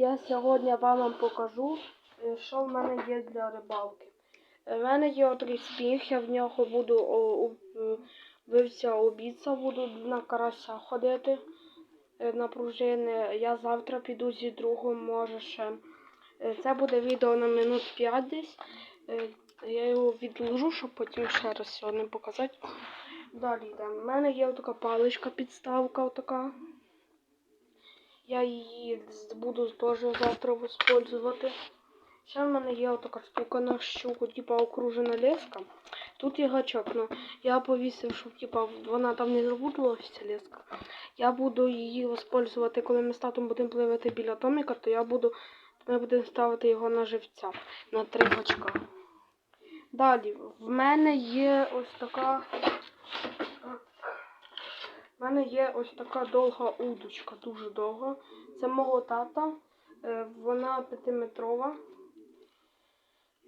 я сьогодні вам покажу, е, що в мене є для рибалки. В мене є отакий спінг, я в нього буду е, вивця обіця, буду на карася ходити е, на пружини. Я завтра піду зі другом, може ще. Це буде відео на минут 5 десь. Я його відложу, щоб потім ще раз сьогодні показати. Далі йдемо. У мене є така паличка, підставка отака. Я її буду теж завтра використовувати. Ще в мене є отака штука на щуку, типа окружена леска. Тут є гачок, ну я повісив, щоб типа вона там не забудилась, ця леска. Я буду її використовувати, коли ми з татом будемо пливати біля томіка, то я буду, ми будемо ставити його на живця, на три гачка. Далі, в мене є ось така. У мене є ось така довга удочка, дуже довга. Це мого тата. Е, Вона п'ятиметрова.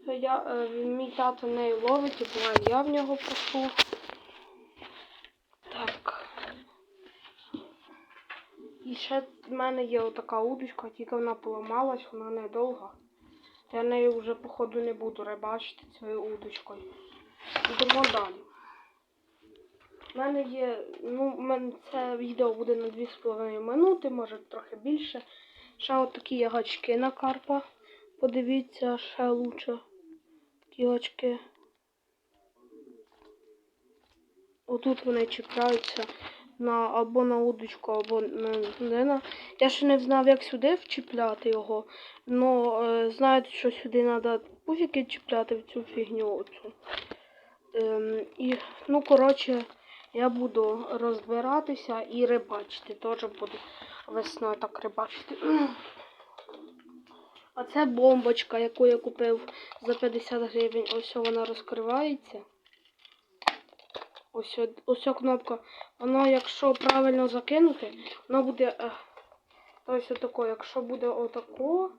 Я, е, мій тато нею ловить, і буває я в нього прошу. Так. І ще в мене є отака удочка, тільки вона поламалась, вона недовга. Я нею вже, походу, не буду рибачити цією удочкою. Йдемо далі. У мене є, ну, мене це відео буде на 2,5 минути, може трохи більше. Ще от такі є гачки на карпа. Подивіться, ще лучше. Такі гачки. Отут вони чіпляються на або на удочку, або на, на. Я ще не знав, як сюди вчіпляти його. Но е, знаєте, що сюди треба пуфіки чіпляти в цю фігню. Оцю. Ем, і, ну, коротше, я буду розбиратися і рибачити. Теж буду весною так рибачити. А це бомбочка, яку я купив за 50 гривень. Ось вона розкривається. Ось, ось кнопка. Воно, якщо правильно закинути, воно буде. е, Ось отако. Якщо буде отако,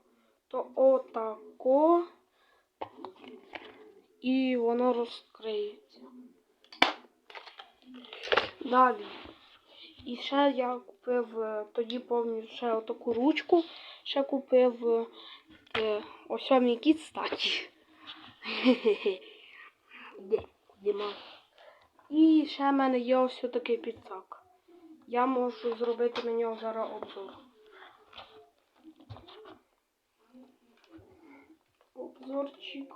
то отако. І воно розкриється. Далі. І ще я купив е, тоді пам'ятаю ще отаку ручку. Ще купив е, ось мій кіт статі. Де? Дима. І ще в мене є ось такий підсак. Я можу зробити на нього зараз обзор. Обзорчик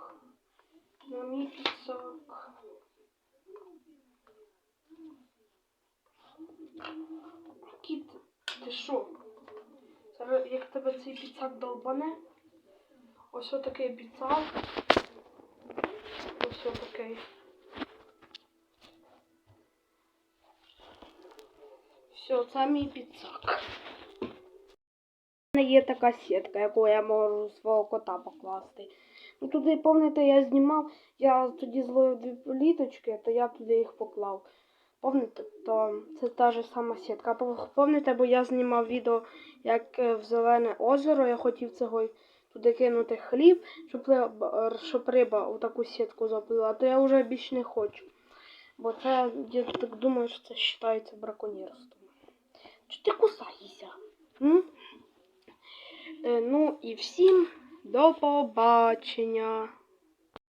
на мій підсак. Кіт, ти що? Зараз тебе цей підсак долбане? Ось отакий підсак. Ось отакий. Все, це мій підсак. У мене є така сітка, яку я можу свого кота покласти. Ну туди, пам'ятаєте, я знімав, я тоді зловив дві пліточки, то я туди їх поклав. Пам'ятаєте, то це та ж сама сітка. Пам'ятаєте, бо я знімав відео, як е, в зелене озеро, я хотів цього туди кинути хліб, щоб, риба- щоб риба у таку сітку заплила, то я вже більше не хочу. Бо це, я так думаю, що це вважається браконьєрством. Чи ти кусаєшся? М? Е, ну і всім до побачення.